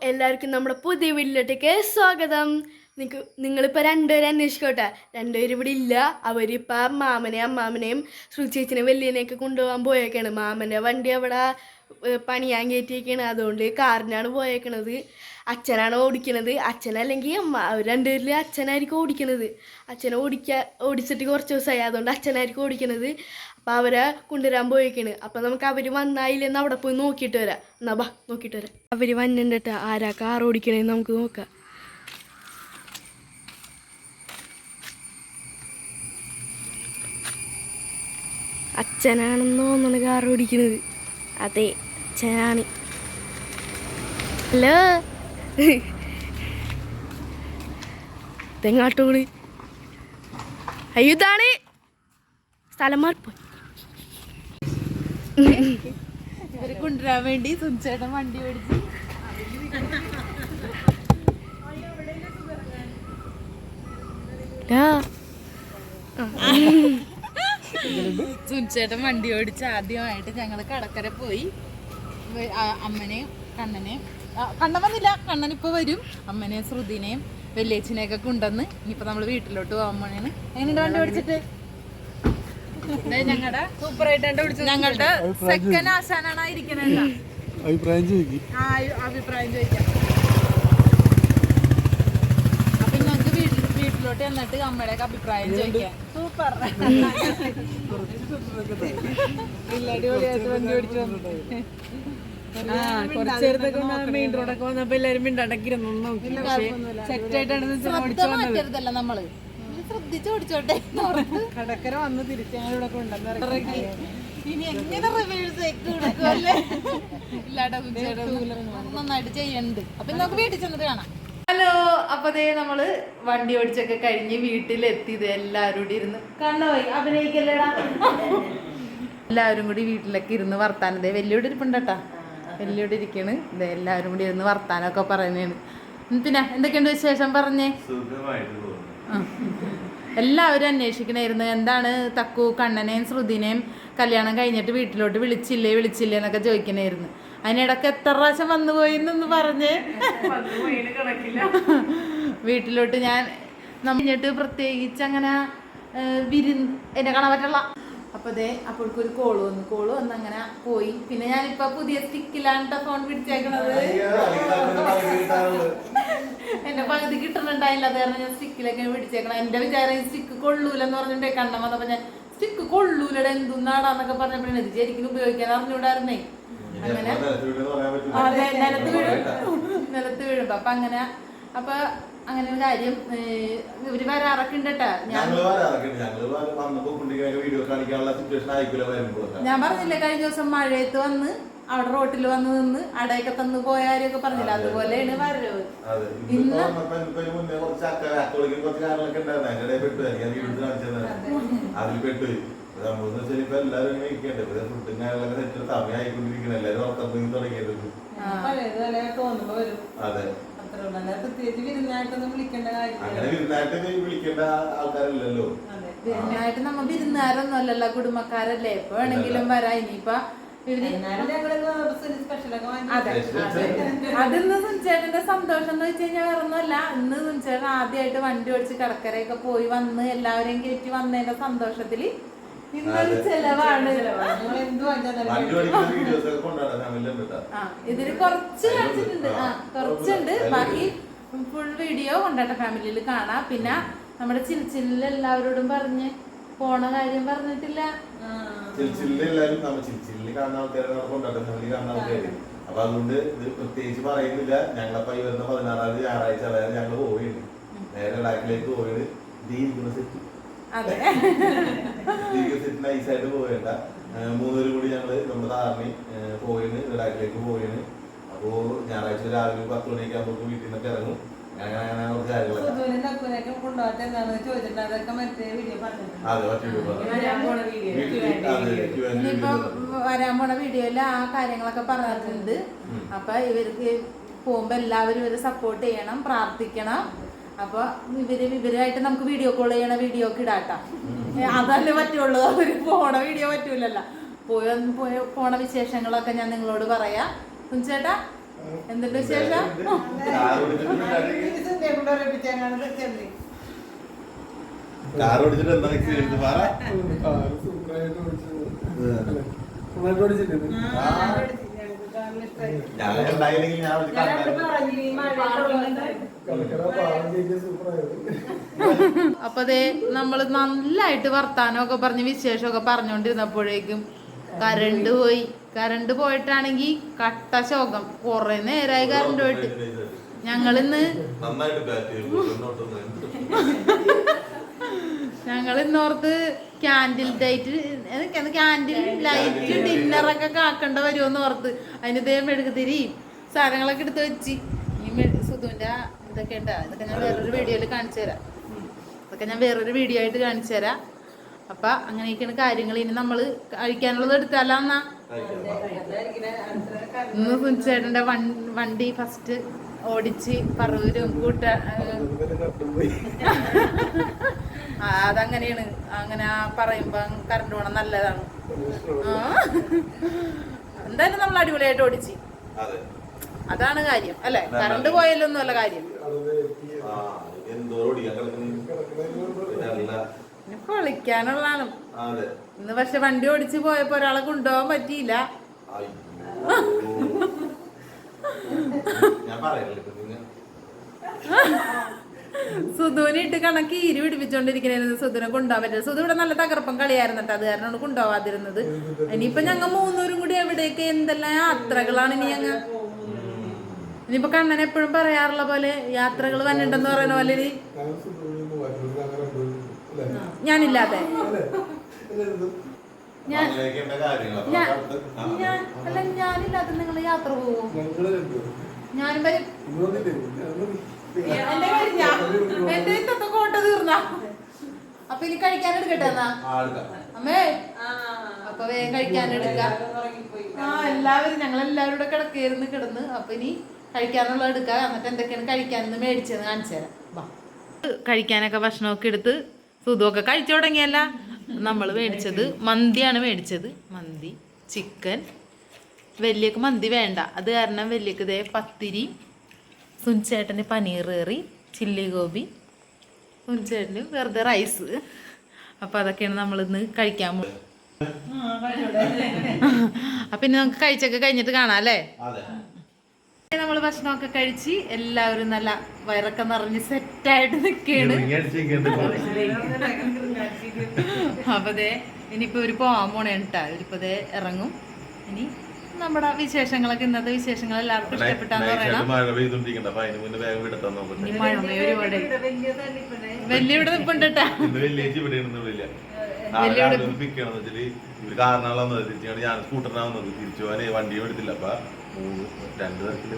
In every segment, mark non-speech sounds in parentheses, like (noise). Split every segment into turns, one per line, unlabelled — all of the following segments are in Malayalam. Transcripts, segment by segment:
എല്ലാവർക്കും നമ്മുടെ പുതിയ വീട്ടിലോട്ടേക്ക് സ്വാഗതം. നിങ്ങൾക്ക് നിങ്ങളിപ്പോൾ രണ്ടുപേരും അന്വേഷിക്കോട്ടെ രണ്ടുപേരും ഇവിടെ ഇല്ല. അവരിപ്പോൾ മാമനെയും അമ്മാമനെയും ശ്രുചേച്ചിനെ വലിയനെയൊക്കെ കൊണ്ടുപോകാൻ പോയേക്കാണ്. മാമന്റെ വണ്ടി അവിടെ പണിയാൻ കയറ്റിയേക്കാണ്. അതുകൊണ്ട് കാറിനാണ് പോയേക്കണത്. അച്ഛനാണ് ഓടിക്കണത്. അച്ഛനല്ലെങ്കിൽ അമ്മ. അവർ രണ്ടുപേരിൽ അച്ഛനായിരിക്കും ഓടിക്കണത്. അച്ഛനെ ഓടിക്കാൻ ഓടിച്ചിട്ട് കുറച്ച് ദിവസമായി. അതുകൊണ്ട് അച്ഛനായിരിക്കും ഓടിക്കണത്. അപ്പോൾ അവരെ കൊണ്ടുവരാൻ പോയിക്കണ്. അപ്പോൾ നമുക്ക് അവർ വന്നായില്ലെന്ന് അവിടെ പോയി നോക്കിയിട്ട് വരാം. എന്നാ ബാ നോക്കിയിട്ട് വരാം. അവർ വന്നിട്ട് ആരാ കാർ ഓടിക്കണേന്ന് നമുക്ക് നോക്കാം. അച്ഛനാണെന്ന് തോന്നുന്നു കാർ ഓടിക്കുന്നത് അതെ അച്ഛനാണ്. ഹലോ? തെങ്ങാട്ടോട് അയ്യോ ഇതാണ്. സ്ഥലം മാറിപ്പോയി.
ഇവരെ കൊണ്ടുവരാൻ വേണ്ടി സുനിച്ചേട്ടൻ വണ്ടി
ഓടിച്ച്.
സുനിച്ചേട്ടൻ വണ്ടി ഓടിച്ച് ആദ്യമായിട്ട് ഞങ്ങൾ കടക്കര പോയി. അമ്മനെയും കണ്ണനെയും ആ, കണ്ണൻ വന്നില്ല. കണ്ണൻ ഇപ്പൊ വരും. അമ്മനെയും ശ്രുതിനെയും വെല്ലേച്ചിനെയൊക്കെ കൊണ്ടുവന്ന് ഇനിയിപ്പോ നമ്മൾ വീട്ടിലോട്ട് പോകാൻ പോണേന്ന്. എങ്ങനെയുണ്ട് വണ്ടി ഓടിച്ചിട്ട്? ഞങ്ങളുടെ സൂപ്പറായിട്ട് ഞങ്ങളുടെ സെക്കൻഡ് ആശാനാണ്
അഭിപ്രായം ചോദിക്കും.
ആ അഭിപ്രായം ചോദിക്കാം. അപ്പൊ വീട്ടിൽ വീട്ടിലോട്ട് എന്നിട്ട് അമ്മയുടെ അഭിപ്രായം ചോദിക്കാം. സൂപ്പർ. അടിപൊളിയായിട്ട് വണ്ടി ഓടിച്ചു ശ്രദ്ധ നമ്മൾ. ശ്രദ്ധിച്ച് ഓടിച്ചോട്ടെ
കടക്കര വന്ന് തിരിച്ച് ഞങ്ങളിവിടെ കൊണ്ടുവന്നിറങ്ങി
ഇനി എങ്ങനെ റിവേഴ്സ് കൊടുക്കുമല്ലേ ഇല്ലാടാ നന്നായിട്ട് ചെയ്യണ്ട്. അപ്പൊ നമുക്ക് വീട്ടിൽ ചെന്നിട്ട് കാണാം. ഹലോ അപ്പൊ ദേ നമ്മൾ വണ്ടി ഓടിച്ചൊക്കെ കഴിഞ്ഞ് വീട്ടിലെത്തിയത് എല്ലാവരും കൂടി ഇരുന്ന് കണ്ണോയി അഭിനയിക്കല്ലേടാ? എല്ലാവരും കൂടി വീട്ടിലൊക്കെ ഇരുന്ന് വർത്താനം. ദേ വലിയോട് ഇരിപ്പുണ്ടട്ടാ വലിയോട് ഇരിക്കണ്. ദേ എല്ലാവരും കൂടി ഇരുന്ന് വർത്താനമൊക്കെ പറയുന്നതാണ്. പിന്നെ എന്തൊക്കെയുണ്ട് വിശേഷം പറഞ്ഞേ?
സുഖമായിട്ട്.
എല്ലാവരും അന്വേഷിക്കണായിരുന്നു എന്താണ് തക്കു കണ്ണനെയും ശ്രുതിനെയും കല്യാണം കഴിഞ്ഞിട്ട് വീട്ടിലോട്ട് വിളിച്ചില്ലേ വിളിച്ചില്ലേ എന്നൊക്കെ ചോദിക്കണായിരുന്നു അതിനിടക്ക് എത്ര പ്രാവശ്യം വന്നു പോയി എന്നൊന്ന് പറഞ്ഞ്. വീട്ടിലോട്ട് ഞാൻ കഴിഞ്ഞിട്ട് പ്രത്യേകിച്ച് അങ്ങനെ വിരുന്ന് എന്നെ കാണാൻ പറ്റുള്ള അപ്പൊ ദേ അപ്പോഴേക്കൊരു കോൾ വന്നു. കോൾ വന്ന് അങ്ങനെ പോയി. പിന്നെ ഞാനിപ്പോ പുതിയ സ്റ്റിക്കിലാണ് ഫോൺ പിടിച്ചേക്കണത്. എന്റെ പകുതി കിട്ടുന്നുണ്ടായില്ല. അത് കാരണം ഞാൻ സ്റ്റിക്കിലൊക്കെ പിടിച്ചേക്കണം. എന്റെ വിചാരം ഈ സ്റ്റിക്ക് കൊള്ളൂലെന്ന് പറഞ്ഞിട്ടേ കണ്ണം വന്നപ്പോ ഞാൻ സ്റ്റിക്ക് കൊള്ളൂലട എന്തുന്നാടാന്നൊക്കെ പറഞ്ഞപ്പോഴാണ് ഇത് ശരിക്കും ഉപയോഗിക്കാൻ അറിഞ്ഞൂടായിരുന്നേ. അങ്ങനെ അതെ നിലത്ത് വീഴും. നിലത്ത് വീഴുമ്പോ. അപ്പൊ അങ്ങനെ അപ്പൊ അങ്ങനെ ഒരു കാര്യം ഇവർ വരാറൊക്കെ ഉണ്ട് കേട്ടാ ഞാൻ പറഞ്ഞില്ലേ കഴിഞ്ഞ ദിവസം മഴയത്ത് വന്ന് അവിടെ റോട്ടിൽ വന്ന് നിന്ന് അടയൊക്കെ തന്ന് പോയാരൊക്കെ പറഞ്ഞില്ല? അതുപോലെയാണ് വരവ്.
പെട്ടു. സംഭവം വെച്ചാൽ ഇപ്പൊ എല്ലാവരും ഇങ്ങനെ ഇരിക്കണ്ടേ? ഇപ്പൊ ഫുഡും കാര്യങ്ങളൊക്കെ സെറ്റ് ഉറക്കം തുടങ്ങിയത്. അതെ. അങ്ങനെ വിരുന്നായിട്ട് നീ വിളിക്കേണ്ട ആൾക്കാരില്ലല്ലോ.
വിരുന്നായിട്ട് നമ്മ വിരുന്നാരൊന്നും അല്ലല്ലോ കുടുംബക്കാരല്ലേ? എപ്പോ വേണമെങ്കിലും വരാം. ഇനിയിപ്പൊ ഇവർ അതെ അതെ. അതിന്ന് സുനിച്ചേട്ടന്റെ സന്തോഷം എന്ന് വെച്ച് കഴിഞ്ഞാൽ വേറെ ഒന്നുമല്ല ഇന്ന് സുനിച്ചേട്ടൻ ആദ്യമായിട്ട് വണ്ടി ഓടിച്ച് കടക്കരയൊക്കെ പോയി വന്ന് എല്ലാവരെയും കയറ്റി വന്നതിന്റെ സന്തോഷത്തിൽ ഇന്നൊരു ചെലവാണ്. കുറച്ച് കാണിച്ചിട്ടുണ്ട്. ആ കുറച്ചുണ്ട്. ബാക്കി ഫുൾ വീഡിയോ കൊണ്ടാട്ട ഫാമിലിയിൽ കാണാം. പിന്നെ നമ്മുടെ ചിൽച്ചിലിൽ എല്ലാവരോടും പറഞ്ഞ് പോണ കാര്യം പറഞ്ഞിട്ടില്ല.
അപ്പൊ അതുകൊണ്ട് ഇത് പ്രത്യേകിച്ച് പറയുന്നില്ല. ഞങ്ങളപ്പോ ഈ വരുന്ന പതിനാറാം തീയതി ഞായറാഴ്ച അതായത് ഞങ്ങൾ പോവുകയാണ്. നേരെ ലഡാക്കിലേക്ക് പോവുകയാണ്. ദീ ഇരിക്കുന്ന സെറ്റ്
അതെ. (laughs)
സെറ്റ് നൈസായിട്ട് പോവേണ്ട. മൂന്നുപേരും കൂടി ഞങ്ങൾ നമ്മുടെ ആർമി പോയിന് ലഡാക്കിലേക്ക് പോയിന് അപ്പോ ഞായറാഴ്ച രാവിലെ പത്ത് മണിയൊക്കെ ആകുമ്പോൾ വീട്ടിൽ നിന്നൊക്കെ ഇറങ്ങും.
വരാൻ പോണ വീഡിയോയിൽ ആ കാര്യങ്ങളൊക്കെ പറഞ്ഞിട്ടുണ്ട്. അപ്പൊ ഇവർക്ക് പോകുമ്പോ എല്ലാവരും ഇവർ സപ്പോർട്ട് ചെയ്യണം പ്രാർത്ഥിക്കണം. അപ്പൊ ഇവർ ഇവരായിട്ട് നമുക്ക് വീഡിയോ കോൾ ചെയ്യണ വീഡിയോ ഒക്കെ ഇടാട്ടാ. അതല്ലേ പറ്റുള്ളൂ. അവർ പോണ വീഡിയോ പറ്റൂലല്ലോ. പോയ പോയ പോണ വിശേഷങ്ങളൊക്കെ ഞാൻ നിങ്ങളോട് പറയാ. ചേട്ടാ എന്തുണ്ട് വിശേഷം?
കാർ ഓടിച്ചിട്ട്
കൊണ്ടുവരപ്പിച്ചാണ് ചെന്നൈ
കാർ ഓടിച്ചിട്ട് എന്താ എക്സ്പീരിയൻസ് പറ ഞാൻ ഉണ്ടായില്ലെങ്കിൽ ഞാൻ ഒരു കണ്ടായിരുന്നു.
അപ്പൊ അതെ നമ്മൾ നല്ലായിട്ട് വർത്താനമൊക്കെ പറഞ്ഞ് വിശേഷമൊക്കെ പറഞ്ഞോണ്ടിരുന്നപ്പോഴേക്കും കരണ്ട് പോയി. കരണ്ട് പോയിട്ടാണെങ്കി കട്ട ശോകം. കൊറേ നേരായി കരണ്ട് പോയിട്ട്. ഞങ്ങളിന്ന്
നന്നായിട്ട് (laughs)
ക്യാൻഡിൽ ഡേറ്റ് ക്യാൻഡിൽ ലൈറ്റ് ഡിന്നറൊക്കെ കാക്കേണ്ട വരുമെന്ന് ഓർത്ത്. അതിന് ഇതേ മെഴുകുതിരി സാധനങ്ങളൊക്കെ എടുത്ത് വെച്ച്. ഈ സുധുവിന്റെ ഇതൊക്കെ ഉണ്ടാ. ഇതൊക്കെ ഞാൻ വേറൊരു വീഡിയോയിൽ കാണിച്ചു തരാം. ഇതൊക്കെ ഞാൻ വേറൊരു വീഡിയോ ആയിട്ട് കാണിച്ചു തരാം. അപ്പൊ അങ്ങനെയൊക്കെയാണ് കാര്യങ്ങൾ. ഇനി നമ്മൾ കഴിക്കാനുള്ളത് എടുത്താലോ എന്നാ ഇന്ന് സുനിച്ചേട്ടന്റെ വണ്ടി ഫസ്റ്റ് ഓടിച്ച് പറവൂരും കൂട്ട (laughs) അതങ്ങനെയാണ്. അങ്ങനെ ആ പറയുമ്പോ കറണ്ട് പോണം നല്ലതാണ്. എന്തായാലും നമ്മൾ അടിപൊളിയായിട്ട് ഓടിച്ച്.
അതെ.
അതാണ് കാര്യം അല്ലെ? കറണ്ട് കാര്യം.
കിടക്കുന്നു. ഇതല്ല.
ഇനി
അതെ.
ഇന്ന് പക്ഷെ വണ്ടി ഓടിച്ച് പോയപ്പോ ഒരാളെ കൊണ്ടുപോകാൻ പറ്റിയില്ല.
ഞാൻ പറയല്ലേ (laughs)
സുധുവിനെ ഇട്ട് കണക്ക് ഇരു പിടിപ്പിച്ചോണ്ടിരിക്കണായിരുന്നു സുധുവിനെ കൊണ്ടുപോകാൻ പറ്റില്ല. സുധു ഇവിടെ നല്ല തകർപ്പം കളിയായിരുന്നു കേട്ടോ അത് കാരണമാണ് കൊണ്ടുപോവാതിരുന്നത്. ഇനിയിപ്പൊ ഞങ്ങൾ മൂന്നൂരും കൂടി എവിടേക്ക് എന്തെല്ലാം യാത്രകളാണ് ഇനി ഞങ്ങൾ ഇനിയിപ്പോ കണ്ണൻ എപ്പോഴും പറയാറുള്ള പോലെ യാത്രകൾ വന്നിട്ടെന്ന് പറയുന്ന പോലെ ഇനി ഞാനില്ലാതെ. ഞാൻ അല്ല ഞാനില്ലാതെ നിങ്ങൾ യാത്ര പോകും ഞാനും വരും. എന്റെ കോട്ട തീർന്ന അപ്പൊ ഇനി കഴിക്കാൻ എടുക്കട്ടെ. അമ്മേ അപ്പൊ വേഗം കഴിക്കാൻ എടുക്കാം ആ എല്ലാവരും ഞങ്ങൾ എല്ലാവരും കൂടെ കിടക്കായിരുന്നു കിടന്ന്. അപ്പൊ ഇനി കഴിക്കാനുള്ള എടുക്കാം. എന്നിട്ട് എന്തൊക്കെയാണ് കഴിക്കാനെന്ന് മേടിച്ചത് കാണിച്ചു തരാം. കഴിക്കാനൊക്കെ ഭക്ഷണമൊക്കെ എടുത്ത് സുതുവൊക്കെ കഴിച്ചു തുടങ്ങിയല്ല. നമ്മൾ മേടിച്ചത് മന്തിയാണ് മേടിച്ചത്. മന്തി ചിക്കൻ. വലിയക്ക് മന്തി വേണ്ട. അത് കാരണം വലിയക്ക് ഇതേ പത്തിരി സുനിച്ചേട്ടന് പനീർ കറി ചില്ലി ഗോബി. സുൻചേട്ടന് വെറുതെ റൈസ്. അപ്പം അതൊക്കെയാണ് നമ്മളിന്ന് കഴിക്കാൻ പോകുന്നത് അപ്പം ഇനി നമുക്ക് കഴിച്ചൊക്കെ കഴിഞ്ഞിട്ട് കാണാം അല്ലേ?
നമ്മൾ
നമ്മൾ ഭക്ഷണമൊക്കെ കഴിച്ച് എല്ലാവരും നല്ല വയറൊക്കെ നിറഞ്ഞ് സെറ്റായിട്ട് നിൽക്കുകയാണ്. അപ്പതേ ഇനിയിപ്പോ ഒരു പോവാൻ പോണേ കേട്ടാ ഇവരിപ്പോ ദേ ഇറങ്ങും. ഇനി നമ്മുടെ വിശേഷങ്ങളൊക്കെ ഇന്നത്തെ വിശേഷങ്ങൾ എല്ലാവർക്കും ഇഷ്ടപ്പെട്ടാന്ന് പറയണം.
മഴ
ഒരുപാട് വലിയ ഇവിടെ നിൽപ്പുണ്ട് കേട്ടാ
ഞാൻ സ്കൂട്ടറിനാണ് വന്നത്. തിരിച്ചു പോകാനേ വണ്ടിയും എടുത്തില്ല. അപ്പൊ രണ്ടു തരത്തിൽ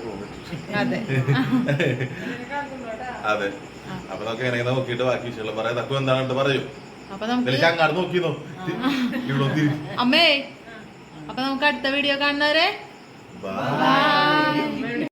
അതെ. (laughs)
അതെ. അപ്പൊ നമുക്ക് എങ്ങനെ നോക്കിയിട്ട് ബാക്കി വിഷയം പറയാം. തക്കു എന്താണെന്ന് പറയൂ.
അപ്പൊ നമുക്ക്
എന്നിട്ട് അങ്ങാട് നോക്കിന്നോ? ഇവിടെ
അമ്മേ അപ്പൊ നമുക്ക് അടുത്ത വീഡിയോ കാണുന്നവരെ. ബൈ